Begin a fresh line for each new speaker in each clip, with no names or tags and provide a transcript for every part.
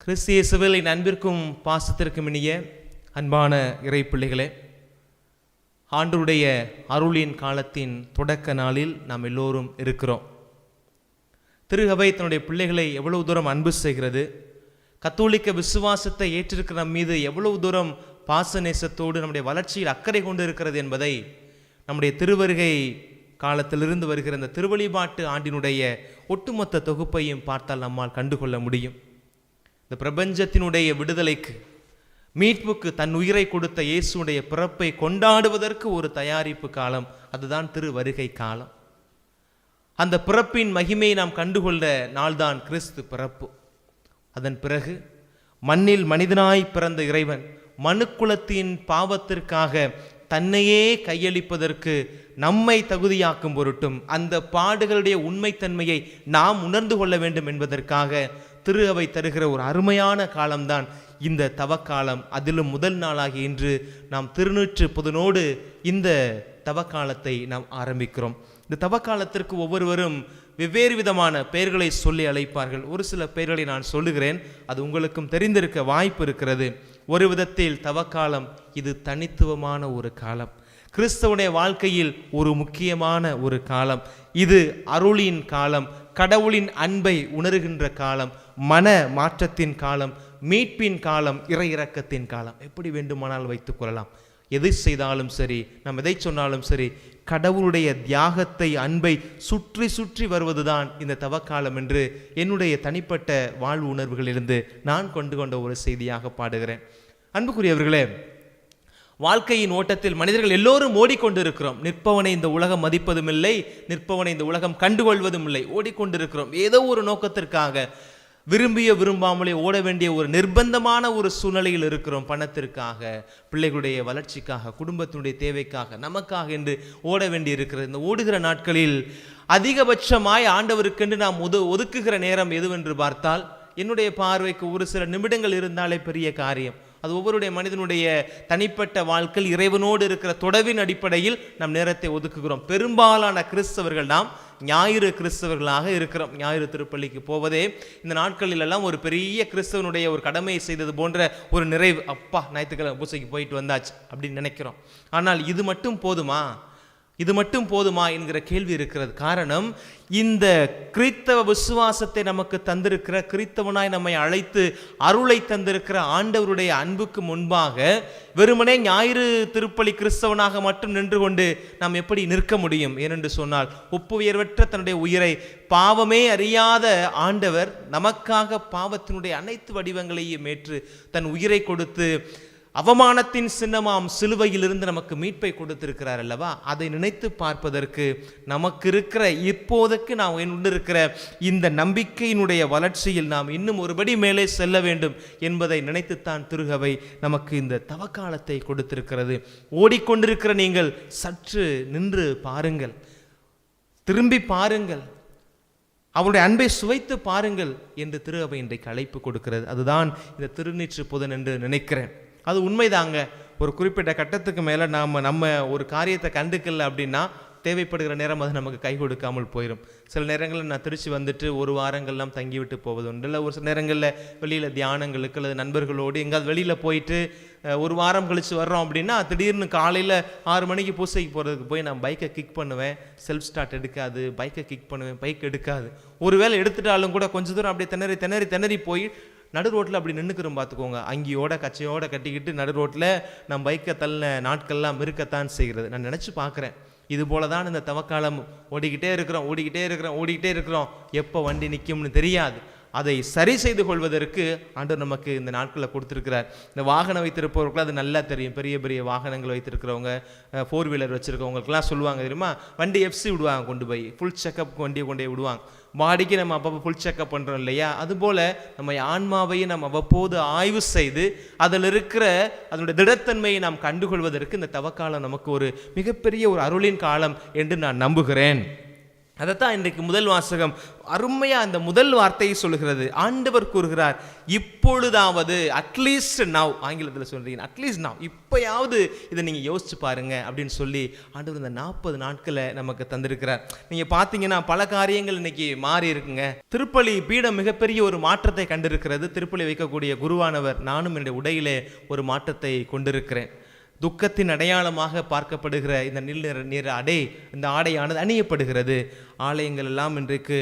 கிறிஸ்து இயேசுவில் என் அன்பிற்கும் பாசத்திற்கும் இனிய அன்பான இறை பிள்ளைகளே ஆண்டருடைய அருளின் காலத்தின் தொடக்க நாளில் நாம் எல்லோரும் இருக்கிறோம். திருகவை தன்னுடைய பிள்ளைகளை எவ்வளவு தூரம் அன்பு செய்கிறது கத்தோலிக்க விசுவாசத்தை ஏற்றிருக்கிற நம் மீது எவ்வளவு தூரம் பாச நேசத்தோடு நம்முடைய வளர்ச்சியில் அக்கறை கொண்டு இருக்கிறது என்பதை நம்முடைய திருவருகை காலத்திலிருந்து வருகிற இந்த திருவழிபாட்டு ஆண்டினுடைய ஒட்டுமொத்த தொகுப்பையும் பார்த்தால் நம்மால் கண்டுகொள்ள முடியும். இந்த பிரபஞ்சத்தினுடைய விடுதலைக்கு மீட்புக்கு தன் உயிரை கொடுத்த இயேசுடைய பிறப்பை கொண்டாடுவதற்கு ஒரு தயாரிப்பு காலம் அதுதான் திரு வருகை காலம். அந்த பிறப்பின் மகிமையை நாம் கண்டுகொள்ள நாள்தான் கிறிஸ்து பிறப்பு. அதன் பிறகு மண்ணில் மனிதனாய் பிறந்த இறைவன் மனுக்குலத்தின் பாவத்திற்காக தன்னையே கையளிப்பதற்கு நம்மை தகுதியாக்கும் பொருட்டும் அந்த பாடுகளுடைய உண்மைத்தன்மையை நாம் உணர்ந்து கொள்ள வேண்டும் என்பதற்காக திரு அவை தருகிற ஒரு அருமையான காலம்தான் இந்த தவக்காலம். அதிலும் முதல் நாளாகி இன்று நாம் திருநூற்று புதனோடு இந்த தவக்காலத்தை நாம் ஆரம்பிக்கிறோம். இந்த தவக்காலத்திற்கு ஒவ்வொருவரும் வெவ்வேறு விதமான பெயர்களை சொல்லி அழைப்பார்கள். ஒரு சில பெயர்களை நான் சொல்லுகிறேன். அது உங்களுக்கும் தெரிந்திருக்க வாய்ப்பு இருக்கிறது. ஒரு விதத்தில் தவக்காலம் இது தனித்துவமான ஒரு காலம். கிறிஸ்தவனுடைய வாழ்க்கையில் ஒரு முக்கியமான ஒரு காலம். இது அருளின் காலம். கடவுளின் அன்பை உணர்கின்ற காலம். மன மாற்றத்தின் காலம் மீட்பின் காலம் இறை இறக்கத்தின் காலம். எப்படி வேண்டுமானால் வைத்துக் கொள்ளலாம். செய்தாலும் சரி நாம் எதை சொன்னாலும் சரி கடவுளுடைய தியாகத்தை அன்பை சுற்றி சுற்றி வருவதுதான் இந்த தவக்காலம் என்று என்னுடைய தனிப்பட்ட வாழ்வு உணர்வுகளிலிருந்து நான் கொண்டு கொண்ட ஒரு செய்தியாக பாடுகிறேன். அன்புக்குரியவர்களே வாழ்க்கையின் ஓட்டத்தில் மனிதர்கள் எல்லோரும் ஓடிக்கொண்டிருக்கிறோம். நிற்பவனை இந்த உலகம் மதிப்பதும் இல்லை நிற்பவனை இந்த உலகம் கண்டுகொள்வதும் இல்லை ஓடிக்கொண்டிருக்கிறோம். ஏதோ ஒரு நோக்கத்திற்காக விரும்பிய விரும்பாமலே ஓட வேண்டிய ஒரு நிர்பந்தமான ஒரு சூழ்நிலையில் இருக்கிறோம் பணத்திற்காக பிள்ளைகளுடைய வளர்ச்சிக்காக குடும்பத்தினுடைய தேவைக்காக நமக்காக என்று ஓட வேண்டி இருக்கிறது இந்த ஓடுகிற நாட்களில் அதிகபட்சமாய் ஆண்டவருக்கென்று நாம் ஒது ஒதுக்குகிற நேரம் எதுவென்று பார்த்தால் என்னுடைய பார்வைக்கு ஒரு சில நிமிடங்கள் இருந்தாலே பெரிய காரியம். அது ஒவ்வொருடைய மனிதனுடைய தனிப்பட்ட வாழ்க்கையில் இறைவனோடு இருக்கிற தொடவின் அடிப்படையில் நம் நேரத்தை ஒதுக்குகிறோம். பெரும்பாலான கிறிஸ்தவர்கள் நாம் ஞாயிறு கிறிஸ்தவர்களாக இருக்கிறோம். ஞாயிறு திருப்பள்ளிக்கு போவதே இந்த நாட்களில் எல்லாம் ஒரு பெரிய கிறிஸ்தவனுடைய ஒரு கடமையை செய்தது போன்ற ஒரு நிறைவு. அப்பா ஞாயிற்றுக்கிழமை பூசைக்கு போயிட்டு வந்தாச்சு அப்படின்னு நினைக்கிறோம். ஆனால் இது மட்டும் போதுமா? இது மட்டும் போதுமா என்கிற கேள்வி இருக்கிறது காரணம் இந்த கிறித்தவ விசுவாசத்தை நமக்கு தந்திருக்கிற கிறித்தவனாய் நம்மை அழைத்து அருளை தந்திருக்கிற ஆண்டவருடைய அன்புக்கு முன்பாக வெறுமனே ஞாயிறு திருப்பலி கிறிஸ்தவனாக மட்டும் நின்று கொண்டு நாம் எப்படி நிற்க முடியும்? ஏனென்று சொன்னால் ஒப்புயர்வற்ற தன்னுடைய உயிரை பாவமே அறியாத ஆண்டவர் நமக்காக பாவத்தினுடைய அனைத்து வடிவங்களையும் ஏற்று தன் உயிரை கொடுத்து அவமானத்தின் சின்னமாம் சிலுவையிலிருந்து நமக்கு மீட்பை கொடுத்திருக்கிறார் அல்லவா? அதை நினைத்து பார்ப்பதற்கு நமக்கு இருக்கிற இப்போதைக்கு நாம் இருக்கிற இந்த நம்பிக்கையினுடைய வளர்ச்சியில் நாம் இன்னும் ஒருபடி மேலே செல்ல வேண்டும் என்பதை நினைத்துத்தான் திருகவை நமக்கு இந்த தவக்காலத்தை கொடுத்திருக்கிறது. ஓடிக்கொண்டிருக்கிற நீங்கள் சற்று நின்று பாருங்கள். திரும்பி பாருங்கள். அவருடைய அன்பை சுவைத்து பாருங்கள் என்று திருகவை இன்றைக்கு அழைப்பு கொடுக்கிறது. அதுதான் இந்த திருநீற்று புதன் என்று நினைக்கிறேன். அது உண்மைதாங்க. ஒரு குறிப்பிட்ட கட்டத்துக்கு மேலே நாம் நம்ம ஒரு காரியத்தை கண்டுக்கல அப்படின்னா தேவைப்படுகிற நேரம் அது நமக்கு கை கொடுக்காமல் போயிடும் சில நேரங்களில் நான் திருச்சி வந்துட்டு ஒரு வாரங்கள்லாம் தங்கிவிட்டு போவது உண்டு இல்லை ஒரு சில நேரங்களில் வெளியில் தியானங்களுக்கு அல்லது நண்பர்களோடு எங்காவது வெளியில் போயிட்டு ஒரு வாரம் கழித்து வர்றோம் அப்படின்னா திடீர்னு காலையில் ஆறு மணிக்கு பூசைக்கு போகிறதுக்கு போய் நான் பைக்கை கிக் பண்ணுவேன். செல்ஃப் ஸ்டார்ட் எடுக்காது. பைக்கை கிக் பண்ணுவேன். பைக் எடுக்காது. ஒருவேளை எடுத்துட்டாலும் கூட கொஞ்சம் தூரம் அப்படியே திணறி திணறி திணறி போய் நடு ரோட்டில் அப்படி நின்றுக்கிறோம் பார்த்துக்கோங்க அங்கேயோட கச்சையோட கட்டிக்கிட்டு நடு ரோட்டில் நம்ம பைக்கை தள்ளின நாட்கள்லாம் இருக்கத்தான் செய்கிறது. நான் நினச்சி பார்க்குறேன் இது போல தான் இந்த தவக்காலம் ஓடிக்கிட்டே இருக்கிறோம் ஓடிக்கிட்டே இருக்கிறோம் ஓடிக்கிட்டே இருக்கிறோம். எப்போ வண்டி நிற்கும்னு தெரியாது. அதை சரி செய்து கொள்வதற்கு ஆண்டவர் நமக்கு இந்த நாட்களில் கொடுத்துருக்கிறார். இந்த வாகனம் வைத்திருப்பவர்களுக்கு அது நல்லா தெரியும். பெரிய பெரிய வாகனங்கள் வைத்திருக்கிறவங்க ஃபோர் வீலர் வச்சுருக்கவங்களுக்குலாம் சொல்லுவாங்க தெரியுமா? வண்டி எஃப்சி விடுவாங்க கொண்டு போய். ஃபுல் செக்கப் வண்டியை கொண்டு போய் விடுவாங்க. பாடிக்கு நம்ம அப்பப்போ ஃபுல் செக்கப் பண்ணுறோம் இல்லையா? அதுபோல் நம்ம ஆன்மாவையும் நம்ம அவ்வப்போது ஆய்வு செய்து அதில் இருக்கிற அதனுடைய திடத்தன்மையை நாம் கண்டுகொள்வதற்கு இந்த தவக்காலம் நமக்கு ஒரு மிகப்பெரிய ஒரு அருளின் காலம் என்று நான் நம்புகிறேன். அதைத்தான் இன்றைக்கு முதல் வாசகம் அருமையாக அந்த முதல் வார்த்தையை சொல்லுகிறது. ஆண்டவர் கூறுகிறார் இப்பொழுதாவது அட்லீஸ்ட் நவ் ஆங்கிலத்தில் சொல்கிறீங்க அட்லீஸ்ட் நவ் இப்போயாவது இதை நீங்கள் யோசிச்சு பாருங்க அப்படின்னு சொல்லி ஆண்டவர் இந்த நாற்பது நாட்களை நமக்கு தந்திருக்கிறார். நீங்கள் பார்த்தீங்கன்னா பல காரியங்கள் இன்னைக்கு மாறி இருக்குங்க. திருப்பலி பீடம் மிகப்பெரிய ஒரு மாற்றத்தை கண்டிருக்கிறது. திருப்பலி வைக்கக்கூடிய குருவானவர் நானும் என்னுடைய உடையிலே ஒரு மாற்றத்தை கொண்டிருக்கிறேன். துக்கத்தின் அடையாளமாக பார்க்கப்படுகிற இந்த நில் நிற அடை இந்த ஆடையானது அணியப்படுகிறது. ஆலயங்கள் எல்லாம் இன்றைக்கு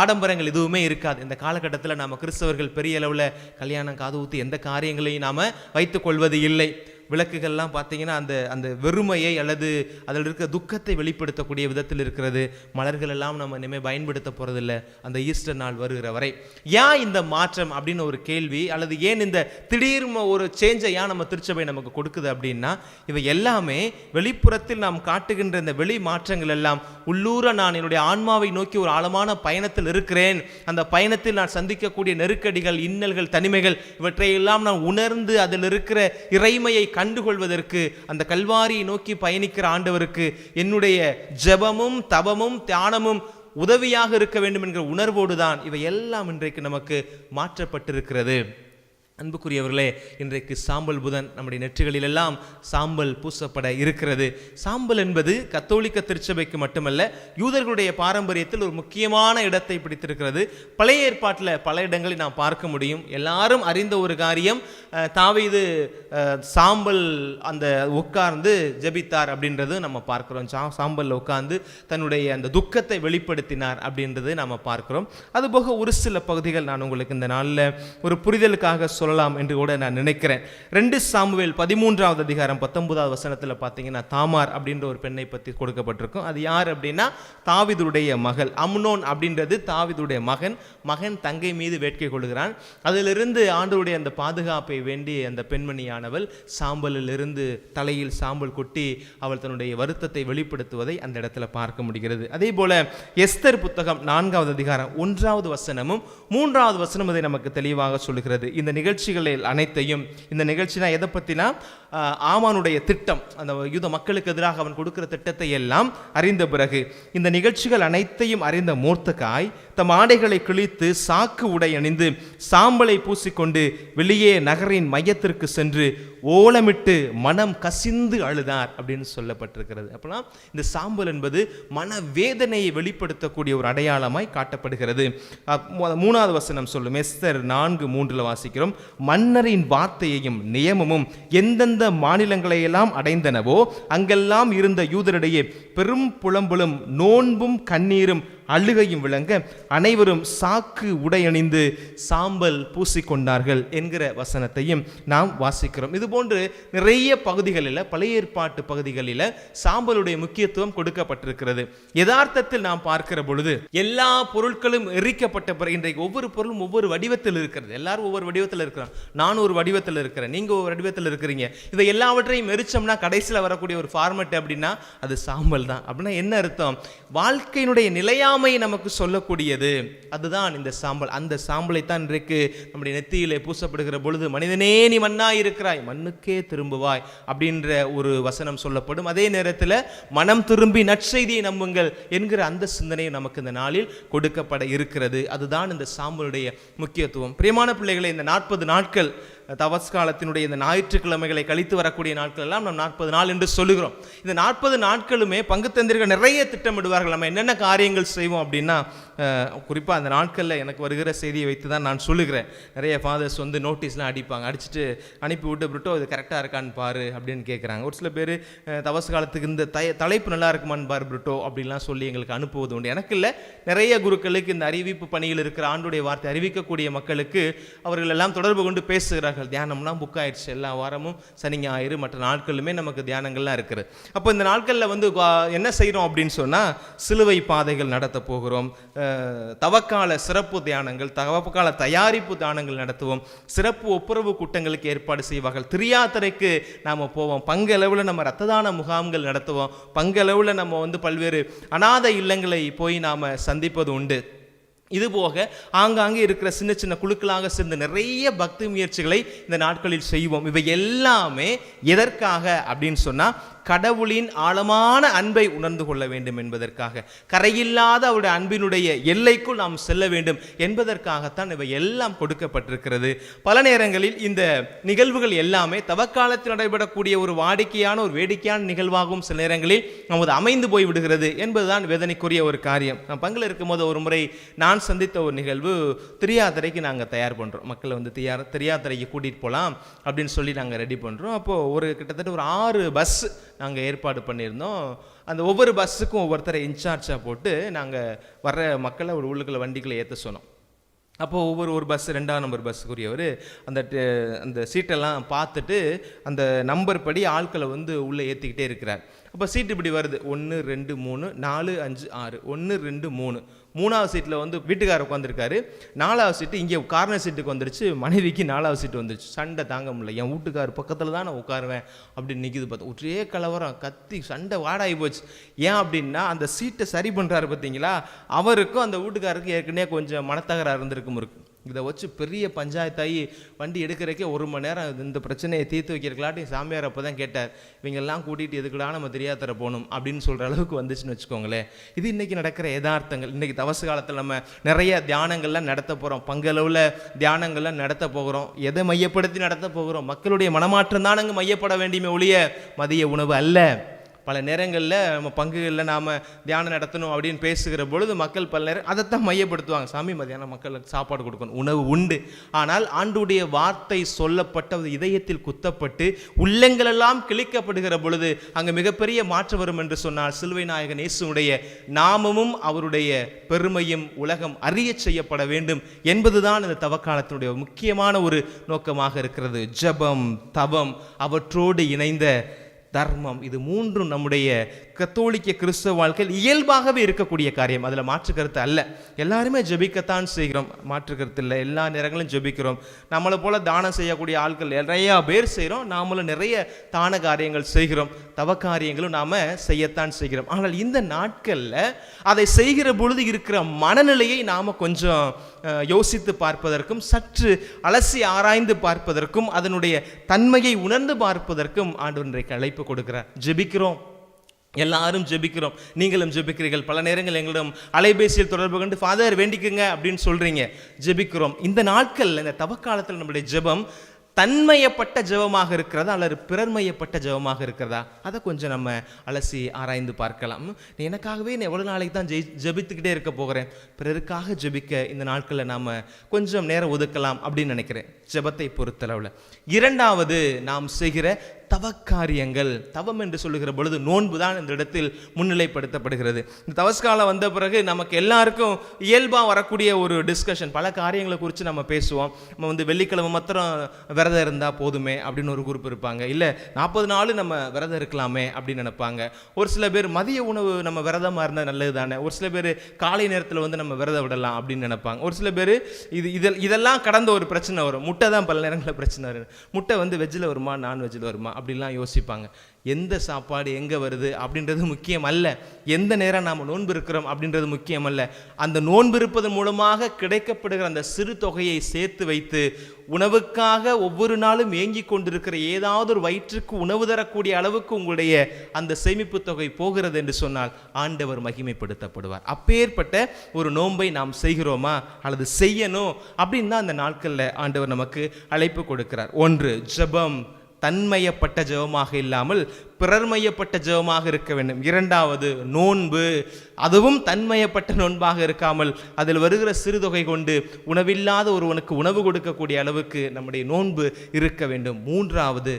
ஆடம்பரங்கள் எதுவுமே இருக்காது. இந்த காலகட்டத்தில் நாம் கிறிஸ்தவர்கள் பெரிய அளவில் கல்யாணம் காது ஊற்றி எந்த காரியங்களையும் நாம் வைத்துக்கொள்வது இல்லை. விளக்குகள்லாம் பார்த்தீங்கன்னா அந்த அந்த வெறுமையை அல்லது அதில் இருக்கிற துக்கத்தை வெளிப்படுத்தக்கூடிய விதத்தில் இருக்கிறது. மலர்கள் எல்லாம் நம்ம இனிமேல் பயன்படுத்த போகிறதில்ல அந்த ஈஸ்டர் நாள் வருகிற வரை. ஏன் இந்த மாற்றம் அப்படின்னு ஒரு கேள்வி அல்லது ஏன் இந்த திடீர் ஒரு சேஞ்சை ஏன் நம்ம திருச்சபை நமக்கு கொடுக்குது அப்படின்னா இவை எல்லாமே வெளிப்புறத்தில் நாம் காட்டுகின்ற இந்த வெளி மாற்றங்கள் எல்லாம். உள்ளூர நான் என்னுடைய ஆன்மாவை நோக்கி ஒரு ஆழமான பயணத்தில் இருக்கிறேன். அந்த பயணத்தில் நான் சந்திக்கக்கூடிய நெருக்கடிகள் இன்னல்கள் தனிமைகள் இவற்றையெல்லாம் நான் உணர்ந்து அதில் இருக்கிற இறைமையை கண்டுகொள்வதற்கு அந்த கல்வாரியை நோக்கி பயணிக்கிற ஆண்டவருக்கு என்னுடைய ஜெபமும் தவமும் தியானமும் உதவியாக இருக்க வேண்டும் என்கிற உணர்வோடு தான் இவை எல்லாம் இன்றைக்கு நமக்கு மாற்றப்பட்டிருக்கிறது. அன்புக்குரியவர்களே இன்றைக்கு சாம்பல் புதன் நம்முடைய நெற்றிகளிலெல்லாம் சாம்பல் பூசப்பட இருக்கிறது. சாம்பல் என்பது கத்தோலிக்க திருச்சபைக்கு மட்டுமல்ல யூதர்களுடைய பாரம்பரியத்தில் ஒரு முக்கியமான இடத்தை பிடித்திருக்கிறது. பழைய ஏற்பாட்டில் பல இடங்களில் நாம் பார்க்க முடியும். எல்லாரும் அறிந்த ஒரு காரியம் தாவீது சாம்பல் அந்த உட்கார்ந்து ஜெபித்தார் அப்படின்றது நம்ம பார்க்கிறோம். சா சாம்பலில் உட்கார்ந்து தன்னுடைய அந்த துக்கத்தை வெளிப்படுத்தினார் அப்படின்றது நாம் பார்க்கிறோம். அதுபோக ஒரு சில பகுதிகள் நான் உங்களுக்கு இந்த நாளில் ஒரு புரிதலுக்காக சொல்லலாம் என்று கூட நான் நினைக்கிறேன். ரெண்டு சாமுவேல் பதிமூன்றாவது அதிகாரம் பத்தொன்பதாவது வசனத்தில் பார்த்தீங்கன்னா தாமார் அப்படின்ற ஒரு பெண்ணை பற்றி கொடுக்கப்பட்டிருக்கும். அது யார் அப்படின்னா தாவிதுடைய மகள். அம்னோன் அப்படின்றது தாவிதுடைய மகன். மகன் தங்கை மீது வேட்கை கொள்கிறான். அதிலிருந்து ஆண்டருடைய அந்த பாதுகாப்பை வேண்டி அந்த பெண்மணியானவள் சாம்பலிலிருந்து தலையில் சாம்பல் கொட்டி அவள் தன்னுடைய வருத்தத்தை வெளிப்படுத்துவதை அந்த இடத்துல பார்க்க முடிகிறது. அதே போல எஸ்தர் புத்தகம் நான்காவது அதிகாரம் ஒன்றாவது வசனமும் மூன்றாவது வசனம் அதை நமக்கு தெளிவாக சொல்லுகிறது. இந்த நிகழ்ச்சி நிகழ்ச்சிகளில் அனைத்தையும் இந்த நிகழ்ச்சினா எதை பற்றினா ஆமானுடைய திட்டம் அந்த யூத மக்களுக்கு எதிராக அவன் கொடுக்கிற திட்டத்தை எல்லாம் அறிந்த பிறகு இந்த நிகழ்ச்சிகள் அனைத்தையும் அறிந்த மூர்த்தக்காய் தம் ஆடைகளை கிழித்து சாக்கு உடை அணிந்து சாம்பலை பூசிக்கொண்டு வெளியே நகரின் மையத்திற்கு சென்று ஓலமிட்டு மனம் கசிந்து அழுதார் அப்படின்னு சொல்லப்பட்டிருக்கிறது. அப்போனா இந்த சாம்பல் என்பது மனவேதனையை வெளிப்படுத்தக்கூடிய ஒரு அடையாளமாய் காட்டப்படுகிறது. மூணாவது வசனம் சொல்லும் எஸ்தர் நான்கு மூன்றில் வாசிக்கிறோம். மன்னரின் வார்த்தையையும் நியமமும் எந்தெந்த மாநிலங்களையெல்லாம் அடைந்தனவோ அங்கெல்லாம் இருந்த யூதரிடையே பெரும் புலம்பலும் நோன்பும் கண்ணீரும் அழுகையும் விளங்க அனைவரும் சாக்கு உடையணிந்து சாம்பல் பூசிக்கொண்டார்கள் என்கிற வசனத்தையும் நாம் வாசிக்கிறோம். இது போன்று நிறைய பகுதிகளில் பழைய ஏற்பாட்டு பகுதிகளில் சாம்பலுடைய முக்கியத்துவம் கொடுக்கப்பட்டிருக்கிறது. யதார்த்தத்தில் நாம் பார்க்கிற பொழுது எல்லா பொருட்களும் எரிக்கப்பட்ட பிறகு இன்றைக்கு ஒவ்வொரு பொருளும் ஒவ்வொரு வடிவத்தில் இருக்கிறது. எல்லாரும் ஒவ்வொரு வடிவத்தில் இருக்கிறோம். நான் ஒரு வடிவத்தில் இருக்கிறேன். நீங்கள் ஒரு வடிவத்தில் இருக்கிறீங்க. இதை எல்லாவற்றையும் எரிச்சோம்னா கடைசியில் வரக்கூடிய ஒரு ஃபார்மெட் அப்படின்னா அது சாம்பல் தான். அப்படின்னா என்ன அர்த்தம்? வாழ்க்கையினுடைய நிலையாமை நமக்கு சொல்லக்கூடியது. அதுதான் இந்த சாம்பல். அந்த சாம்பலை தான் இன்றைக்கு நம்முடைய நெத்தியிலே பூசப்படுகிற பொழுது மனிதனே நீ மண்ணாய் இருக்கிறாய். மண்ணுக்கே திரும்புவாய். அப்படின்ற ஒரு வசனம் சொல்லப்படும். அதே நேரத்தில் மனம் திரும்பி நற்செய்தியை நம்புங்கள் என்கிற அந்த சிந்தனை நமக்கு இந்த நாளில் கொடுக்கப்பட இருக்கிறது. அதுதான் இந்த சாம்பலுடைய முக்கியத்துவம். பிரியமான பிள்ளைகளை இந்த நாற்பது நாட்கள் தவஸ் காலத்தினுடைய இந்த ஞாயிற்றுக்கிழமைகளை கழித்து வரக்கூடிய நாட்கள் எல்லாம் நாம் நாற்பது நாள் என்று சொல்லுகிறோம். இந்த நாற்பது நாட்களுமே பங்குத்தந்திரிகள் நிறைய திட்டமிடுவார்கள். நம்ம என்னென்ன காரியங்கள் செய்வோம் அப்படின்னா குறிப்பாக அந்த நாட்களில் எனக்கு வருகிற செய்தியை வைத்து தான் நான் சொல்லுகிறேன். நிறைய ஃபாதர்ஸ் வந்து நோட்டீஸ்லாம் அடிப்பாங்க. அடிச்சுட்டு அனுப்பி விட்டு விட்டோ இது கரெக்டாக இருக்கான்னு பாரு அப்படின்னு கேட்குறாங்க ஒரு சில பேர் தவஸ் காலத்துக்கு இந்த தய தலைப்பு நல்லா இருக்குமான்னு பாரு பிரிட்டோ அப்படின்லாம் சொல்லி எங்களுக்கு அனுப்புவது உண்டு. எனக்கு இல்லை. நிறைய குருக்களுக்கு இந்த அறிவிப்பு பணியில் இருக்கிற ஆண்டுடைய வார்த்தை அறிவிக்கக்கூடிய மக்களுக்கு அவர்கள் எல்லாம் தொடர்பு கொண்டு பேசுகிறார்கள். தியானம்லாம் புக் ஆயிடுச்சு. எல்லா வாரமும் சனி ஞாயிறு மற்ற நாட்களுமே நமக்கு தியானங்கள்லாம் இருக்குது. அப்போ இந்த நாட்களில் வந்து என்ன செய்கிறோம் அப்படின்னு சொன்னால் சிலுவை பாதைகள் நடத்த போகிறோம். தவக்கால சிறப்பு தியானங்கள் தவக்கால தயாரிப்பு தியானங்கள் நடத்துவோம். சிறப்பு ஒப்புரவு கூட்டங்களுக்கு ஏற்பாடு செய்வார்கள். திரியாத்திரைக்கு நாம் போவோம். பங்களவில் நம்ம ரத்த தான முகாம்கள் நடத்துவோம். பங்களவில் நம்ம வந்து பல்வேறு அநாத இல்லங்களை போய் நாம் சந்திப்பது உண்டு. இது போக ஆங்காங்கே இருக்கிற சின்ன சின்ன குழுக்களாக சேர்ந்து நிறைய பக்தி முயற்சிகளை இந்த நாட்களில் செய்வோம். இவை எல்லாமே எதற்காக அப்படின்னு சொன்னால் கடவுளின் ஆழமான அன்பை உணர்ந்து கொள்ள வேண்டும் என்பதற்காக. கரையில்லாத அவருடைய அன்பினுடைய எல்லைக்குள் நாம் செல்ல வேண்டும் என்பதற்காகத்தான் இவை எல்லாம் கொடுக்கப்பட்டிருக்கிறது. பல நேரங்களில் இந்த நிகழ்வுகள் எல்லாமே தவக்காலத்தில் நடைபெறக்கூடிய ஒரு வாடிக்கையான ஒரு வேடிக்கையான நிகழ்வாகவும் சில நேரங்களில் நமது அமைந்து போய் விடுகிறது என்பதுதான் வேதனைக்குரிய ஒரு காரியம். நான் பங்கில் இருக்கும்போது ஒரு முறை நான் சந்தித்த ஒரு நிகழ்வு திரியாத்திரைக்கு நாங்கள் தயார் பண்ணுறோம் மக்களை வந்து தியார் திரியாத்திரைக்கு கூட்டிகிட்டு போகலாம் அப்படின்னு சொல்லி நாங்கள் ரெடி பண்ணுறோம் அப்போது ஒரு கிட்டத்தட்ட ஒரு ஆறு பஸ் நாங்கள் ஏற்பாடு பண்ணியிருந்தோம். அந்த ஒவ்வொரு பஸ்ஸுக்கும் ஒவ்வொருத்தரை இன்சார்ஜாக போட்டு நாங்கள் வர்ற மக்களை ஒரு உள்ளுக்குள்ள வண்டிக்குள்ள ஏற்ற சொன்னோம். அப்போது ஒவ்வொரு ஒரு பஸ் ரெண்டாம் நம்பர் பஸ்ஸுக்குரியவர் அந்த அந்த சீட்டெல்லாம் பார்த்துட்டு அந்த நம்பர் படி ஆட்களை வந்து உள்ளே ஏற்றிக்கிட்டே இருக்கிறார். அப்போ சீட்டு இப்படி வருது. ஒன்று ரெண்டு மூணு நாலு அஞ்சு ஆறு. ஒன்று ரெண்டு மூணு. மூணாவது சீட்டில் வந்து வீட்டுக்காரர் உட்காந்துருக்காரு நாலாவது சீட்டு இங்கே கார்னர் சீட்டுக்கு வந்துருச்சு. மனைவிக்கு நாலாவது சீட்டு வந்துருச்சு. சண்டை தாங்க முடியல. என் வீட்டுக்கார் பக்கத்தில் தான் நான் உட்காருவேன் அப்படின்னு நிற்கிது பார்த்தா ஒற்றே கலவரம். கத்தி சண்டை வாடாகி போச்சு. ஏன் அப்படின்னா அந்த சீட்டை சரி பண்ணுறாரு பார்த்தீங்களா அவருக்கும் அந்த வீட்டுக்காருக்கும் ஏற்கனவே கொஞ்சம் மனத்தகராக இருந்திருக்கும் இருக்கு. இதை வச்சு பெரிய பஞ்சாயத்தாகி வண்டி எடுக்கிறக்கே ஒரு மணி நேரம் இந்த பிரச்சனையை தீர்த்து வைக்கிறக்கலாட்டி சாமியார் அப்போ தான் கேட்டார் இவங்கெல்லாம் கூட்டிகிட்டு எதுக்குடா நம்ம தெரியாதர போகணும்? அப்படின்னு சொல்கிற அளவுக்கு வந்துச்சுன்னு வச்சுக்கோங்களேன். இது இன்றைக்கி நடக்கிற யதார்த்தங்கள். இன்றைக்கி தவசு காலத்தில் நம்ம நிறைய தியானங்கள்லாம் நடத்த போகிறோம் பங்களவில் தியானங்கள்லாம் நடத்த போகிறோம். எதை மையப்படுத்தி நடத்த போகிறோம்? மக்களுடைய மனமாற்றம் தான் அங்கே மையப்பட வேண்டியமே ஒழிய மதிய உணவு அல்ல. பல நேரங்களில் நம்ம பங்குகளில் நாம் தியானம் நடத்தணும் அப்படின்னு பேசுகிற பொழுது மக்கள் பல நேரம் அதைத்தான் மையப்படுத்துவாங்க. சாமி மதியானம் மக்களுக்கு சாப்பாடு கொடுக்கணும். உணவு உண்டு. ஆனால் ஆண்டுடைய வார்த்தை சொல்லப்பட்ட அது இதயத்தில் குத்தப்பட்டு உள்ளங்களெல்லாம் கிழிக்கப்படுகிற பொழுது அங்கே மிகப்பெரிய மாற்றம் வரும் என்று சொன்னால் சிலுவை நாயகன் இயேசுடைய நாமமும் அவருடைய பெருமையும் உலகம் அறியச் செய்யப்பட வேண்டும் என்பதுதான் இந்த தவக்காலத்தினுடைய முக்கியமான ஒரு நோக்கமாக இருக்கிறது. ஜெபம் தவம் அவற்றோடு இணைந்த தர்மம். இது மூன்றும் நம்முடைய கத்தோலிக்க கிறிஸ்தவ வாழ்க்கையில் இயல்பாகவே இருக்கக்கூடிய காரியம். அதில் மாற்று கருத்து அல்ல. எல்லாருமே ஜெபிக்கத்தான் செய்கிறோம். மாற்று கருத்து இல்லை. எல்லா நேரங்களும் ஜெபிக்கிறோம். நம்மளை போல தானம் செய்யக்கூடிய ஆட்கள் நிறையா பேர் செய்கிறோம் நாமளும் நிறைய தான காரியங்கள் செய்கிறோம். தவ காரியங்களும் நாம் செய்யத்தான் செய்கிறோம். ஆனால் இந்த நாட்களில் அதை செய்கிற பொழுது இருக்கிற மனநிலையை நாம் கொஞ்சம் யோசித்து பார்ப்பதற்கும் சற்று அலசி ஆராய்ந்து பார்ப்பதற்கும் அதனுடைய தன்மையை உணர்ந்து பார்ப்பதற்கும் ஆண்டு இன்றைக்கு அழைப்பு கொடுக்குறேன். ஜெபிக்கிறோம். எல்லாரும் ஜெபிக்கிறோம். நீங்களும் ஜெபிக்கிறீர்கள். பல நேரங்கள் எங்களிடம் அலைபேசியில் தொடர்பு கொண்டு ஃபாதர் வேண்டிக்குங்க அப்படின்னு சொல்றீங்க. ஜெபிக்கிறோம். இந்த நாட்கள்ல இந்த தவக்காலத்தில் நம்முடைய ஜெபம் தன்மையப்பட்ட ஜெபமாக இருக்கிறதா அல்லது பிறர்மையப்பட்ட ஜெபமாக இருக்கிறதா? அதை கொஞ்சம் நம்ம அலசி ஆராய்ந்து பார்க்கலாம். எனக்காகவே நான் எவ்வளோ நாளைக்கு தான் ஜெய் ஜெபித்துக்கிட்டே இருக்க போகிறேன். பிறருக்காக ஜெபிக்க இந்த நாட்களில் நாம் கொஞ்சம் நேரம் ஒதுக்கலாம் அப்படின்னு நினைக்கிறேன். ஜெபத்தை பொறுத்தளவில். இரண்டாவது நாம் செய்கிற தவக்காரியங்கள் தவம் என்று சொல்லுகிற பொழுது நோன்பு தான் இந்த இடத்தில் முன்னிலைப்படுத்தப்படுகிறது. இந்த தவஸ்காலம் வந்த பிறகு நமக்கு எல்லாருக்கும் இயல்பாக வரக்கூடிய ஒரு டிஸ்கஷன் பல காரியங்களை குறித்து நம்ம பேசுவோம். நம்ம வந்து வெள்ளிக்கிழமை மாத்திரம் விரதம் இருந்தால் போதுமே அப்படின்னு ஒரு குரூப் இருப்பாங்க. இல்லை நாற்பது நாள் நம்ம விரதம் இருக்கலாமே அப்படின்னு நினைப்பாங்க. ஒரு சில பேர் மதிய உணவு நம்ம விரதமாக இருந்தால் நல்லது தானே ஒரு சில பேர் காலை நேரத்தில் வந்து நம்ம விரதம் விடலாம் அப்படின்னு நினைப்பாங்க. ஒரு சில பேர் இது இதில் இதெல்லாம் கடந்த ஒரு பிரச்சனை வரும். முட்டை தான் பல நேரங்களில் பிரச்சனை வரும். முட்டை வந்து வெஜ்ஜில் வருமா நான்வெஜ்ஜில் வருமா? அப்படிலாம் யோசிப்பாங்க. எந்த சாப்பாடு எங்கே வருது அப்படின்றது முக்கியம் அல்ல எந்த நேரம் நாம் நோன்பு இருக்கிறோம் அப்படின்றது முக்கியம் அல்ல அந்த நோன்பு இருப்பதன் மூலமாக கிடைக்கப்படுகிற அந்த சிறு தொகையை சேர்த்து வைத்து உணவுக்காக ஒவ்வொரு நாளும் ஏங்கி கொண்டிருக்கிற ஏதாவது ஒரு வயிற்றுக்கு உணவு தரக்கூடிய அளவுக்கு உங்களுடைய அந்த சேமிப்பு தொகை போகிறது என்று சொன்னால் ஆண்டவர் மகிமைப்படுத்தப்படுவார். அப்பேற்பட்ட ஒரு நோன்பை நாம் செய்கிறோமா? அல்லது செய்யணும்? அப்படின்னு தான் அந்த நாட்களில் ஆண்டவர் நமக்கு அழைப்பு கொடுக்கிறார். ஒன்று ஜபம். தன்மையப்பட்ட ஜெபமாக இல்லாமல் பிறர்மையப்பட்ட ஜெபமாக இருக்க வேண்டும். இரண்டாவது நோன்பு. அதுவும் தன்மையப்பட்ட நோன்பாக இருக்காமல் அதில் வருகிற சிறுதொகை கொண்டு உணவில்லாத ஒருவனுக்கு உணவு கொடுக்கக்கூடிய அளவுக்கு நம்முடைய நோன்பு இருக்க வேண்டும். மூன்றாவது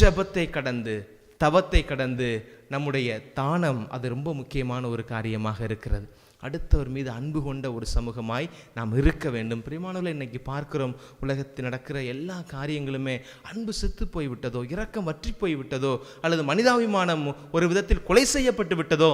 ஜெபத்தை கடந்து தவத்தை கடந்து நம்முடைய தானம் அது ரொம்ப முக்கியமான ஒரு காரியமாக இருக்கிறது. அடுத்தவர் மீது அன்பு கொண்ட ஒரு சமூகமாய் நாம் இருக்க வேண்டும். பிரியமானவர்களை இன்னைக்கு பார்க்கிறோம் உலகத்தில் நடக்கிற எல்லா காரியங்களுமே அன்பு செத்து போய்விட்டதோ இரக்கம் வற்றி போய்விட்டதோ அல்லது மனிதாபிமானம் ஒரு விதத்தில் கொலை செய்யப்பட்டு விட்டதோ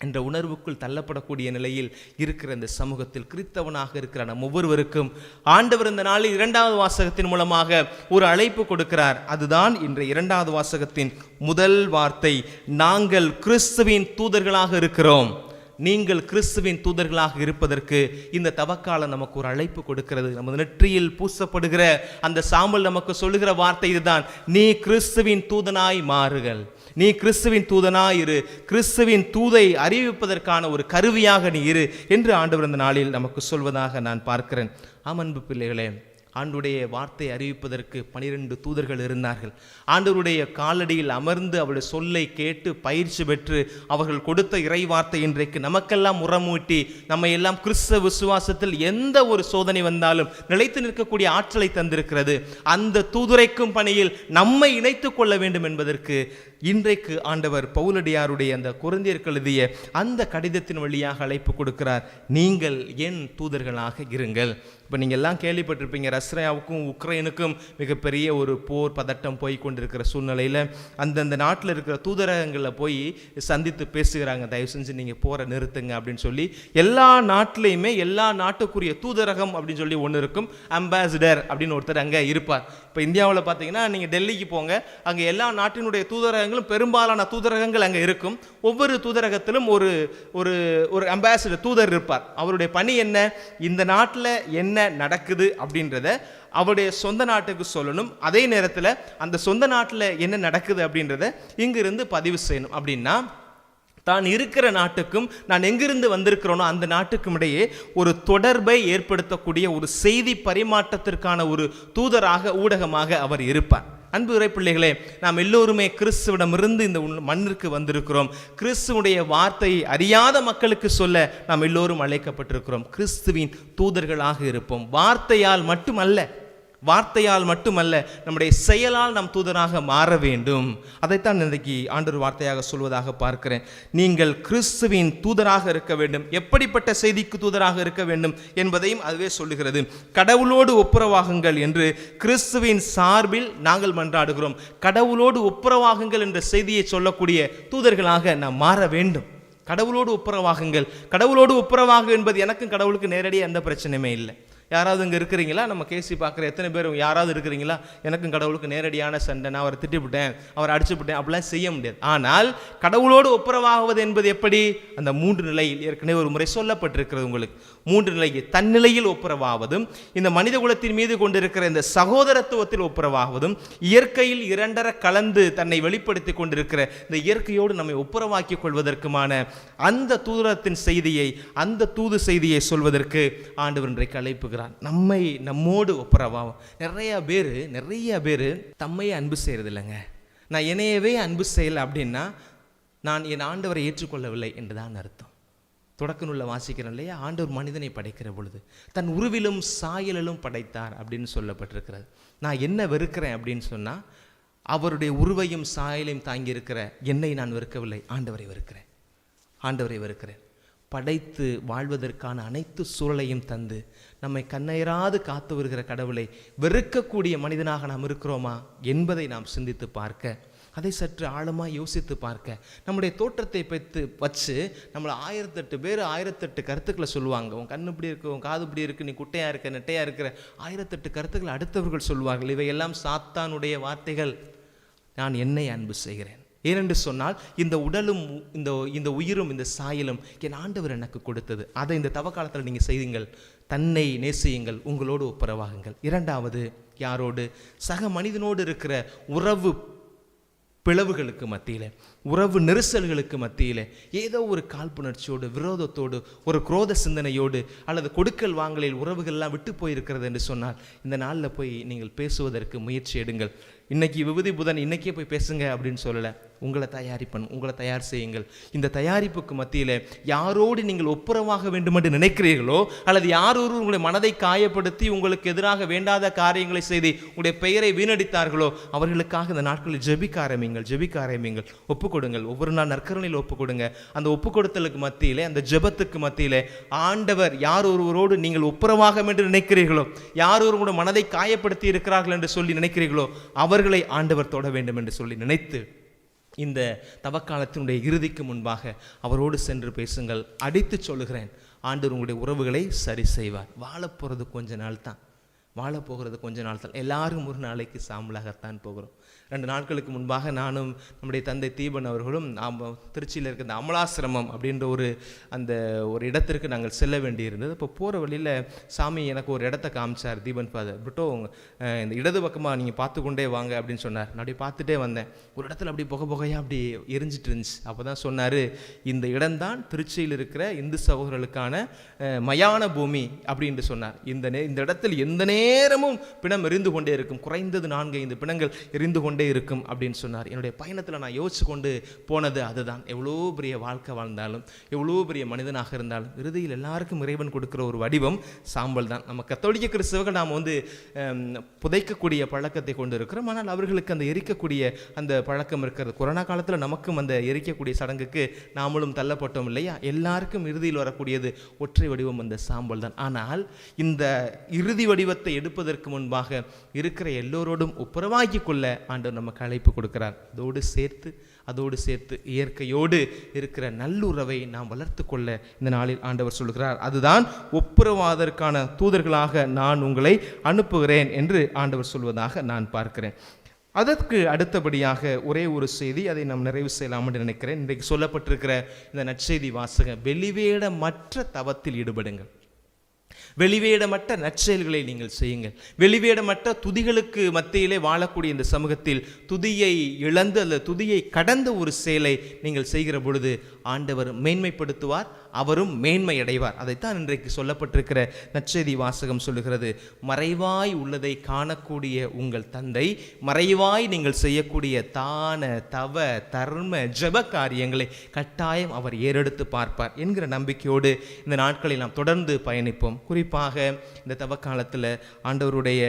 என்ற உணர்வுக்குள் தள்ளப்படக்கூடிய நிலையில் இருக்கிற இந்த சமூகத்தில் கிறித்தவனாக இருக்கிற நம் ஒவ்வொருவருக்கும் ஆண்டவர் இந்த நாளில் இரண்டாவது வாசகத்தின் மூலமாக ஒரு அழைப்பு கொடுக்கிறார். அதுதான் இன்றைய இரண்டாவது வாசகத்தின் முதல் வார்த்தை. நாங்கள் கிறிஸ்துவின் தூதர்களாக இருக்கிறோம். நீங்கள் கிறிஸ்துவின் தூதர்களாக இருப்பதற்கு இந்த தவக்காலம் நமக்கு ஒரு அழைப்பு கொடுக்கிறது. நமது நெற்றியில் பூசப்படுகிற அந்த சாம்பல் நமக்கு சொல்லுகிற வார்த்தை இதுதான். நீ கிறிஸ்துவின் தூதனாய் மாறுகள். நீ கிறிஸ்துவின் தூதனாய் இரு. கிறிஸ்துவின் தூதை அறிவிப்பதற்கான ஒரு கருவியாக நீ இரு என்று ஆண்டவர் இந்த நாளில் நமக்கு சொல்வதாக நான் பார்க்கிறேன். ஆமன்பு பிள்ளைகளே ஆண்டுடைய வார்த்தை அறிவிப்பதற்கு பனிரெண்டு தூதர்கள் இருந்தார்கள். ஆண்டவருடைய காலடியில் அமர்ந்து அவருடைய சொல்லை கேட்டு பயிற்சி பெற்று அவர்கள் கொடுத்த இறை வார்த்தை இன்றைக்கு நமக்கெல்லாம் உரமூட்டி நம்ம எல்லாம் கிறிஸ்தவ விசுவாசத்தில் எந்த ஒரு சோதனை வந்தாலும் நிலைத்து நிற்கக்கூடிய ஆற்றலை தந்திருக்கிறது. அந்த தூதுரைக்கும் பணியில் நம்மை இணைத்துக் கொள்ள வேண்டும் என்பதற்கு இன்றைக்கு ஆண்டவர் பவுலடியாருடைய அந்த குருந்தியருக்கு எழுதிய அந்த கடிதத்தின் வழியாக அழைப்பு கொடுக்கிறார். நீங்கள் என் தூதர்களாக இருங்கள். இப்போ நீங்கள் எல்லாம் கேள்விப்பட்டிருப்பீங்க ரஷ்யாவுக்கும் உக்ரைனுக்கும் மிகப்பெரிய ஒரு போர் பதட்டம் போய் கொண்டிருக்கிற சூழ்நிலையில் அந்தந்த நாட்டில் இருக்கிற தூதரகங்களில் போய் சந்தித்து பேசுகிறாங்க. தயவு செஞ்சு நீங்கள் போரை நிறுத்துங்க அப்படின்னு சொல்லி எல்லா நாட்டிலையுமே எல்லா நாட்டுக்குரிய தூதரகம் அப்படின்னு சொல்லி ஒன்று இருக்கும். அம்பாசிடர் அப்படின்னு ஒருத்தர் அங்கே இருப்பார். இப்போ இந்தியாவில் பார்த்தீங்கன்னா நீங்கள் டெல்லிக்கு போங்க அங்கே எல்லா நாட்டினுடைய தூதரகங்களும் பெரும்பாலான தூதரகங்கள் அங்கே இருக்கும். ஒவ்வொரு தூதரகத்திலும் ஒரு ஒரு ஒரு அம்பாசிடர் தூதர் இருப்பார். அவருடைய பணி என்ன? இந்த நாட்டில் என்ன நடக்குது அப்படின்றத அவருடைய சொந்த நாட்டுக்கு சொல்லணும். அதே நேரத்தில் அந்த சொந்த நாட்டில் என்ன நடக்குது அப்படின்றத இங்கிருந்து பதிவு செய்யணும். அப்படின்னா தான் இருக்கிற நாட்டுக்கும் நான் எங்கிருந்து வந்திருக்கிறோனோ அந்த நாட்டுக்கும் இடையே ஒரு தொடர்பை ஏற்படுத்தக்கூடிய ஒரு செய்தி பரிமாற்றத்திற்கான ஒரு தூதராக ஊடகமாக அவர் இருப்பார். அன்பு உரை பிள்ளைகளே நாம் எல்லோருமே கிறிஸ்துவிடமிருந்து இந்த மண்ணிற்கு வந்திருக்கிறோம். கிறிஸ்துவுடைய வார்த்தையை அறியாத மக்களுக்கு சொல்ல நாம் எல்லோரும் அழைக்கப்பட்டிருக்கிறோம். கிறிஸ்துவின் தூதர்களாக இருப்போம். வார்த்தையால் மட்டுமல்ல வார்த்தையால் மட்டுமல்ல நம்முடைய செயலால் நம் தூதராக மாற வேண்டும். அதைத்தான் இன்றைக்கு ஆண்டொரு வார்த்தையாக சொல்வதாக பார்க்கிறேன். நீங்கள் கிறிஸ்துவின் தூதராக இருக்க வேண்டும். எப்படிப்பட்ட செய்திக்கு தூதராக இருக்க வேண்டும் என்பதையும் அதுவே சொல்லுகிறது. கடவுளோடு ஒப்புரவாகுங்கள் என்று கிறிஸ்துவின் சார்பில் நாங்கள் மன்றாடுகிறோம். கடவுளோடு ஒப்புரவாகுங்கள் என்ற செய்தியை சொல்லக்கூடிய தூதர்களாக நாம் மாற வேண்டும். கடவுளோடு ஒப்புரவாகுங்கள். கடவுளோடு ஒப்புரவாகு என்பது எனக்கும் கடவுளுக்கு நேரடியாக எந்த பிரச்சனையுமே இல்லை. யாராவது இங்கே இருக்கிறீங்களா? நம்ம கேசி பார்க்குற எத்தனை பேர் யாராவது இருக்கிறீங்களா? எனக்கும் கடவுளுக்கு நேரடியான சண்டை. நான் அவரை திட்டிவிட்டேன். அவரை அடிச்சுவிட்டேன் அப்படிலாம் செய்ய முடியாது. ஆனால் கடவுளோடு ஒப்புரவாகுவது என்பது எப்படி? அந்த மூன்று நிலையில் ஏற்கனவே ஒரு முறை சொல்லப்பட்டிருக்கிறது உங்களுக்கு. மூன்று நிலையில் தன்னிலையில் ஒப்புரவாவதும் இந்த மனித குலத்தின் மீது கொண்டிருக்கிற இந்த சகோதரத்துவத்தில் ஒப்புரவாகுவதும் இயற்கையில் இரண்டர கலந்து தன்னை வெளிப்படுத்தி கொண்டிருக்கிற இந்த இயற்கையோடு நம்மை ஒப்புரவாக்கிக் கொள்வதற்குமான அந்த தூதரத்தின் செய்தியை அந்த தூது செய்தியை சொல்வதற்கு ஆண்டவர் இன்றைக்கு கொடுக்குறான் நம்மை நம்மோடு ஒப்புரவாகும் நிறையா பேர் நிறையா பேர் தம்மையே அன்பு செய்கிறது இல்லைங்க நான் என்னையவே அன்பு செய்யலை அப்படின்னா நான் என் ஆண்டவரை ஏற்றுக்கொள்ளவில்லை என்றுதான் அர்த்தம். தொடக்க நூலில் வாசிக்கிறோம் இல்லையா? ஆண்டவர் மனிதனை படைக்கிற பொழுது தன் உருவிலும் சாயலிலும் படைத்தார் அப்படின்னு சொல்லப்பட்டிருக்கிறது. நான் என்ன வெறுக்கிறேன் அப்படின்னு சொன்னால் அவருடைய உருவையும் சாயலையும் தாங்கியிருக்கிற என்னை நான் வெறுக்கவில்லை ஆண்டவரை வெறுக்கிறேன். ஆண்டவரை வெறுக்கிறேன். படைத்து வாழ்வதற்கான அனைத்து சூழலையும் தந்து நம்மை கண்ணயராது காத்து வருகிற கடவுளை வெறுக்கக்கூடிய மனிதனாக நாம் இருக்கிறோமா என்பதை நாம் சிந்தித்து பார்க்க அதை சற்று ஆழமாக யோசித்து பார்க்க நம்முடைய தோற்றத்தை பெற்று வச்சு நம்மளை ஆயிரத்தெட்டு பேர் ஆயிரத்தெட்டு கருத்துக்களை சொல்லுவாங்க. உன் கண்ணு இப்படி இருக்கு உன் காது இப்படி இருக்கு நீ குட்டையாக இருக்க நெட்டையாக இருக்கிற ஆயிரத்தெட்டு கருத்துக்களை அடுத்தவர்கள் சொல்லுவார்கள் இவையெல்லாம் சாத்தானுடைய வார்த்தைகள். நான் என்னை அன்பு செய்கிறேன். ஏனென்று சொன்னால் இந்த உடலும் இந்த இந்த உயிரும் இந்த சாயலும் என் ஆண்டவர் எனக்கு கொடுத்தது. அதை இந்த தவ காலத்தில் நீங்கள் செய்யுங்கள். தன்னை நேசியுங்கள். உங்களோடு ஒப்புரவாகுங்கள். இரண்டாவது யாரோடு? சக மனிதனோடு இருக்கிற உறவு பிளவுகளுக்கு மத்தியில் உறவு நெரிசல்களுக்கு மத்தியில் ஏதோ ஒரு காழ்ப்புணர்ச்சியோடு விரோதத்தோடு ஒரு குரோத சிந்தனையோடு அல்லது கொடுக்கல் வாங்கலில் உறவுகள்லாம் விட்டு போயிருக்கிறது என்று சொன்னால் இந்த நாளில் போய் நீங்கள் பேசுவதற்கு முயற்சி எடுங்கள். இன்றைக்கி விபதி புதன் இன்னைக்கே போய் பேசுங்க அப்படின்னு சொல்லலை. உங்களை தயாரிப்பன் உங்களை தயார் செய்யுங்கள். இந்த தயாரிப்புக்கு மத்தியில் யாரோடு நீங்கள் ஒப்புரவாக வேண்டும் என்று நினைக்கிறீர்களோ அல்லது யார் ஒரு உங்களுடைய மனதை காயப்படுத்தி உங்களுக்கு எதிராக வேண்டாத காரியங்களை செய்து உங்களுடைய பெயரை வீணடித்தார்களோ அவர்களுக்காக இந்த நாட்களில் ஜெபிக்க ஆரம்பிங்கள் ஜெபிக்க ஆரம்பிங்கள் ஒப்பு கொடுங்கள் ஒவ்வொரு நாள் நற்கரணையில் ஒப்பு கொடுங்க அந்த ஒப்பு கொடுத்தலுக்கு அந்த ஜெபத்துக்கு மத்தியில் ஆண்டவர் யார் ஒருவரோடு நீங்கள் ஒப்புரவாக என்று நினைக்கிறீர்களோ யார் ஒருவருடைய மனதை காயப்படுத்தி இருக்கிறார்கள் என்று சொல்லி நினைக்கிறீர்களோ அவர்களை ஆண்டவர் தொட வேண்டும் என்று சொல்லி நினைத்து இந்த தவக்காலத்தினுடைய இறுதிக்கு முன்பாக அவரோடு சென்று பேசுங்கள். அடித்து சொல்லுகிறேன். ஆண்டு உங்களுடைய உறவுகளை சரி செய்வார். வாழப் போகிறது கொஞ்ச நாள் தான் வாழப்போகிறது கொஞ்ச நாள் தான் எல்லாரும் ஒரு நாளைக்கு சாம்பலாகத்தான் போகிறோம். ரெண்டு நாட்களுக்கு முன்பாக நானும் நம்முடைய தந்தை தீபன் அவர்களும் நாம் திருச்சியில் இருக்க இந்த அமலாசிரமம் அப்படின்ற ஒரு அந்த ஒரு இடத்திற்கு நாங்கள் செல்ல வேண்டியிருந்தது. இப்போ போகிற வழியில் சாமி எனக்கு ஒரு இடத்த காமிச்சார் தீபன் ஃபாதர். பிட்டோ இந்த இடது பக்கமாக நீங்கள் பார்த்து கொண்டே வாங்க அப்படின்னு சொன்னார். நான் அப்படி பார்த்துட்டே வந்தேன். ஒரு இடத்துல அப்படி புகை புகையாக அப்படி எரிஞ்சிட்டு இருந்துச்சு. அப்போ தான் சொன்னார் இந்த இடம்தான் திருச்சியில் இருக்கிற இந்து சகோதரர்களுக்கான மயான பூமி அப்படின்னு சொன்னார். இந்த நே இந்த இடத்தில் எந்த நேரமும் பிணம் எரிந்து கொண்டே இருக்கும். குறைந்தது நான்கு ஐந்து பிணங்கள் எரிந்து கொண்டே இருக்கும் அப்படின்னு சொன்னார். என்னுடைய பயணத்தில் நான் யோசிச்சு கொண்டு போனது அதுதான். எவ்வளோ பெரிய வாழ்க்கை வாழ்ந்தாலும் எவ்வளோ பெரிய மனிதனாக இருந்தாலும் இறுதியில் எல்லாருக்கும் இறைவன் கொடுக்குற ஒரு வடிவம் சாம்பல் தான். நம்ம கத்தோலிக்க கிறிஸ்தவர்கள் நாம் வந்து புதைக்கக்கூடிய பழக்கத்தை கொண்டு இருக்கிறோம் ஆனால் அவர்களுக்கு அந்த எரிக்கக்கூடிய அந்த பழக்கம் இருக்கிறது. கொரோனா காலத்தில் நமக்கும் அந்த எரிக்கக்கூடிய சடங்குக்கு நாமளும் தள்ளப்பட்டோம் இல்லையா? எல்லாருக்கும் இறுதியில் வரக்கூடியது ஒற்றை வடிவம் அந்த சாம்பல் தான். ஆனால் இந்த இறுதி வடிவத்தை எடுப்பதற்கு முன்பாக இருக்கிற எல்லோரோடும் ஒப்புரவாக்கி கொள்ள ஆண்டவர் நமக்கு அழைப்பு கொடுக்கிறார். அதோடு சேர்த்து அதோடு சேர்த்து இயற்கையோடு இருக்கிற நல்லுறவை நாம் வளர்த்து கொள்ள இந்த நாளில் ஆண்டவர் சொல்கிறார். அதுதான் ஒப்புரவாதற்கான தூதர்களாக நான் உங்களை அனுப்புகிறேன் என்று ஆண்டவர் சொல்வதாக நான் பார்க்கிறேன். அதற்கு அடுத்தபடியாக ஒரே ஒரு செய்தி அதை நாம் நிறைவு செய்யலாம் என்று நினைக்கிறேன். இன்றைக்கு சொல்லப்பட்டிருக்கிற இந்த நற்செய்தி வாசகம் வெளிவேடமற்ற தவத்தில் ஈடுபடுங்கள். வெளிவேடமற்ற நற்செயல்களை நீங்கள் செய்யுங்கள். வெளிவேடமற்ற துதிகளுக்கு மத்தியிலே வாழக்கூடிய இந்த சமூகத்தில் துதியை இழந்து அல்லது துதியை கடந்த ஒரு செயலை நீங்கள் செய்கிற பொழுது ஆண்டவர் மேன்மைப்படுத்துவார் அவரும் மேன்மை அடைவார் அதைத்தான் இன்றைக்கு சொல்லப்பட்டிருக்கிற நச்செய்தி வாசகம் சொல்லுகிறது. மறைவாய் உள்ளதை காணக்கூடிய உங்கள் தந்தை மறைவாய் நீங்கள் செய்யக்கூடிய தான தவ தர்ம ஜப காரியங்களை கட்டாயம் அவர் ஏறெடுத்து பார்ப்பார் என்கிற நம்பிக்கையோடு இந்த நாட்களில் நாம் தொடர்ந்து பயணிப்போம். குறிப்பாக இந்த தவ காலத்தில் ஆண்டவருடைய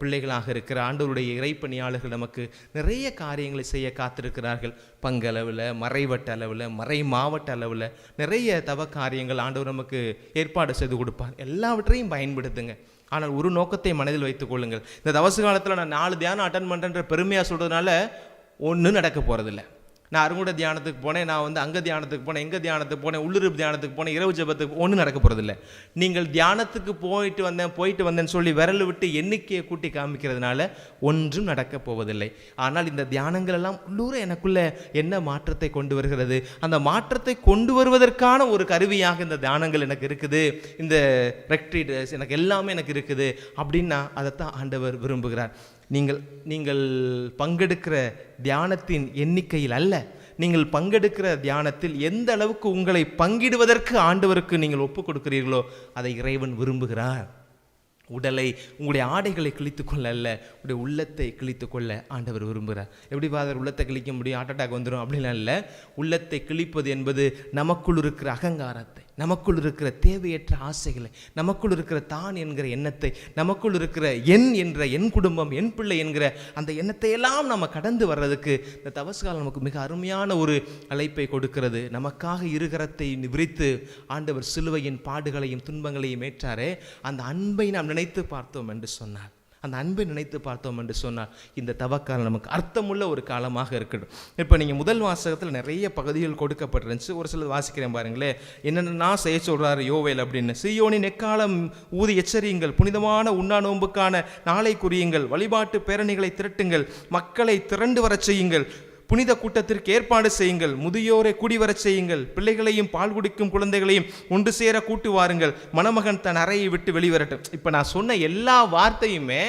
பிள்ளைகளாக இருக்கிற ஆண்டவருடைய இறைப்பணியாளர்கள் நமக்கு நிறைய காரியங்களை செய்ய காத்திருக்கிறார்கள். பங்களவில் மறைவட்ட அளவில் மறை மாவட்ட அளவில் நிறைய தவ காரியங்கள் ஆண்டவர் நமக்கு ஏற்பாடு செய்து கொடுப்பார். எல்லாவற்றையும் பயன்படுத்துங்க. ஆனால் ஒரு நோக்கத்தை மனதில் வைத்துக் கொள்ளுங்கள். இந்த தவசு காலத்தில் நான் நாலு தியானம் அட்டன் பண்ணுறேன்ற பெருமையாக சொல்கிறதுனால ஒன்றும் நடக்க போகிறதில்ல நான் அருங்குட தியானத்துக்கு போனேன் நான் வந்து அங்க தியானத்துக்கு போனேன் எங்க தியானத்துக்கு போனேன் உள்ளுறுப்பு தியானத்துக்கு போனேன் இரவு ஜபத்துக்கு ஒன்றும் நடக்க போகிறதில்ல நீங்கள் தியானத்துக்கு போயிட்டு வந்தேன் போயிட்டு வந்தேன்னு சொல்லி விரல் விட்டு எண்ணிக்கையை கூட்டி காமிக்கிறதுனால ஒன்றும் நடக்க போவதில்லை. ஆனால் இந்த தியானங்கள் எல்லாம் உள்ளூர எனக்குள்ளே என்ன மாற்றத்தை கொண்டு வருகிறது? அந்த மாற்றத்தை கொண்டு வருவதற்கான ஒரு கருவியாக இந்த தியானங்கள் எனக்கு இருக்குது. இந்த ரெக்ட்ரீட் எனக்கு எல்லாமே எனக்கு இருக்குது. அப்படின்னா அதைத்தான் ஆண்டவர் விரும்புகிறார். நீங்கள் நீங்கள் பங்கெடுக்கிற தியானத்தின் எண்ணிக்கையில் அல்ல. நீங்கள் பங்கெடுக்கிற தியானத்தில் எந்த அளவுக்கு உங்களை பங்கிடுவதற்கு ஆண்டவருக்கு நீங்கள் ஒப்பு கொடுக்கிறீர்களோ அதை இறைவன் விரும்புகிறார். உடலை உங்களுடைய ஆடைகளை கிழித்து கொள்ள அல்ல உங்களுடைய உள்ளத்தை கிழித்து கொள்ள ஆண்டவர் விரும்புகிறார். எப்படி ஃபாதர் உள்ளத்தை கிழிக்க முடியும்? ஹார்ட் அட்டாக் வந்துடும் அப்படிலாம் இல்லை. உள்ளத்தை கிழிப்பது என்பது நமக்குள் இருக்கிற அகங்காரத்தை. நமக்குள் இருக்கிற தேவையற்ற ஆசைகளை நமக்குள் இருக்கிற தான் என்கிற எண்ணத்தை நமக்குள் இருக்கிற என் என்ற என் குடும்பம் என் பிள்ளை என்கிற அந்த எண்ணத்தை எல்லாம் நம்ம கடந்து வர்றதுக்கு இந்த தவசுகாலம் நமக்கு மிக அருமையான ஒரு அழைப்பை கொடுக்கிறது. நமக்காக இருகரத்தை விரித்து ஆண்டவர் சிலுவையின் பாடுகளையும் துன்பங்களையும் ஏற்றாரே. அந்த அன்பை நாம் நினைத்து பார்த்தோம் என்று சொன்னார். அந்த அன்பை நினைத்து பார்த்தோம் என்று சொன்னால் இந்த தவக்காலம் நமக்கு அர்த்தமுள்ள ஒரு காலமாக இருக்கட்டும். இப்போ நீங்கள் முதல் வாசகத்தில் நிறைய பகுதிகள் கொடுக்கப்பட்டிருந்துச்சு. ஒரு சிலது வாசிக்கிறேன் பாருங்களேன். என்னென்னா செய்ய சொல்கிறாரு யோவேல் அப்படின்னு. சீயோனின் எக்காலம் ஊதி எச்சரியுங்கள். புனிதமான உண்ணா நோன்புக்கான நாளை குறியுங்கள். வழிபாட்டு பேரணிகளை திரட்டுங்கள். மக்களை திரண்டு வரச் செய்யுங்கள். புனித கூட்டத்திற்கு ஏற்பாடு செய்யுங்கள். முதியோரை கூடிவரச் செய்யுங்கள். பிள்ளைகளையும் பால் குடிக்கும் குழந்தைகளையும் ஒன்று சேர கூட்டு வாருங்கள். மணமகன் தன் அறையை விட்டு வெளிவரட்டும். இப்போ நான் சொன்ன எல்லா வார்த்தையுமே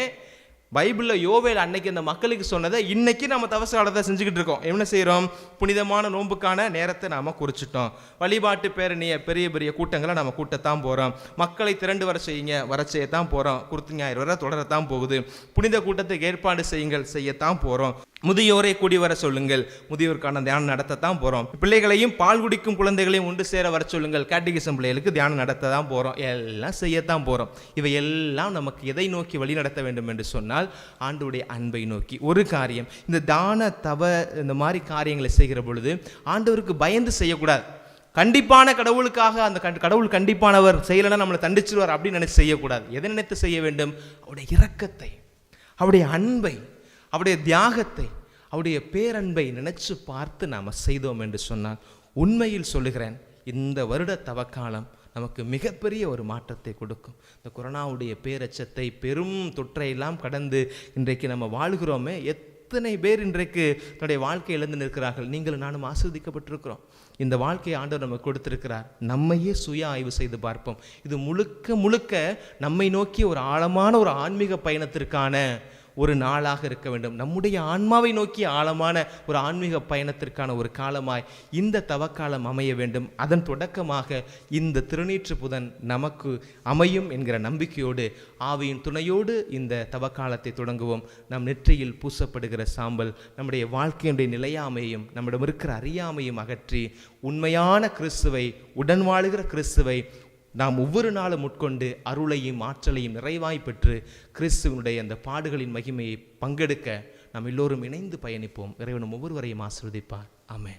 பைபிளில் யோவேல் அன்னைக்கு அந்த மக்களுக்கு சொன்னதை இன்னைக்கு நம்ம தவச காலத்தை செஞ்சுக்கிட்டு இருக்கோம். என்ன செய்கிறோம் புனிதமான நோன்புக்கான நேரத்தை நாம் குறிச்சிட்டோம். வழிபாட்டு பேரணியை பெரிய பெரிய கூட்டங்களை நம்ம கூட்டத்தான் போகிறோம் மக்களை திரண்டு வர செய்யுங்க. வர செய்யத்தான் போகிறோம் குருத்து ஞாயிறு வரை தொடரத்தான் போகுது. புனித கூட்டத்துக்கு ஏற்பாடு செய்யுங்கள். செய்யத்தான் போகிறோம் முதியோரை கூடி வர சொல்லுங்கள். முதியோருக்கான தியானம் நடத்தத்தான் போகிறோம் பிள்ளைகளையும் பால் குடிக்கும் குழந்தைகளையும் ஒன்று சேர வர சொல்லுங்கள். கேட்டகிசம் பிள்ளைகளுக்கு தியானம் நடத்த தான் போகிறோம் எல்லாம் செய்யத்தான் போகிறோம் இவை எல்லாம் நமக்கு எதை நோக்கி வழி நடத்த வேண்டும் என்று சொன்னால் ஆண்டுடைய அன்பை நோக்கி. ஒரு காரியம் இந்த தான தவ இந்த மாதிரி காரியங்களை செய்கிற பொழுது ஆண்டவருக்கு பயந்து செய்யக்கூடாது. கண்டிப்பான கடவுளுக்காக அந்த கண்- கடவுள் கண்டிப்பானவர் செய்யலைன்னா நம்மளை தண்டிச்சிருவார் அப்படின்னு நினைச்சு செய்யக்கூடாது. எதை நினைத்து செய்ய வேண்டும்? அவருடைய இரக்கத்தை அவருடைய அன்பை அவருடைய தியாகத்தை அவருடைய பேரன்பை நினைச்சு பார்த்து நாம் செய்தோம் என்று சொன்னால் உண்மையில் சொல்லுகிறேன் இந்த வருட தவக்காலம் நமக்கு மிகப்பெரிய ஒரு மாற்றத்தை கொடுக்கும். இந்த கொரோனாவுடைய பேரச்சத்தை பெரும் தொற்றையெல்லாம் கடந்து இன்றைக்கு நம்ம வாழ்கிறோமே எத்தனை பேர் இன்றைக்கு தன்னுடைய வாழ்க்கை இழந்து நிற்கிறார்கள் நீங்களும் நானும் ஆஸ்வதிக்கப்பட்டிருக்கிறோம் இந்த வாழ்க்கையை ஆண்டவர் நமக்கு கொடுத்திருக்கிறார். நம்மையே சுய ஆய்வு செய்து பார்ப்போம். இது முழுக்க முழுக்க நம்மை நோக்கி ஒரு ஆழமான ஒரு ஆன்மீக பயணத்திற்கான ஒரு நாளாக இருக்க வேண்டும். நம்முடைய ஆன்மாவை நோக்கி ஆழமான ஒரு ஆன்மீக பயணத்திற்கான ஒரு காலமாய் இந்த தவக்காலம் அமைய வேண்டும். அதன் தொடக்கமாக இந்த திருநீற்று புதன் நமக்கு அமையும் என்கிற நம்பிக்கையோடு ஆவியின் துணையோடு இந்த தவக்காலத்தை தொடங்குவோம். நம் நெற்றியில் பூசப்படுகிற சாம்பல் நம்முடைய வாழ்க்கையினுடைய நிலையாமையும் நம்மிடம் இருக்கிற அறியாமையும் அகற்றி உண்மையான கிறிஸ்துவை உடன் வாழுகிற கிறிஸ்துவை நாம் ஒவ்வொரு நாளும் உட்கொண்டு அருளையும் ஆற்றலையும் நிறைவாய் பெற்று கிறிஸ்துவனுடைய அந்த பாடுகளின் மகிமையை பங்கெடுக்க நாம் எல்லோரும் இணைந்து பயணிப்போம். இறைவனும் ஒவ்வொருவரையும் ஆசிர்வதிப்பார். ஆமென்.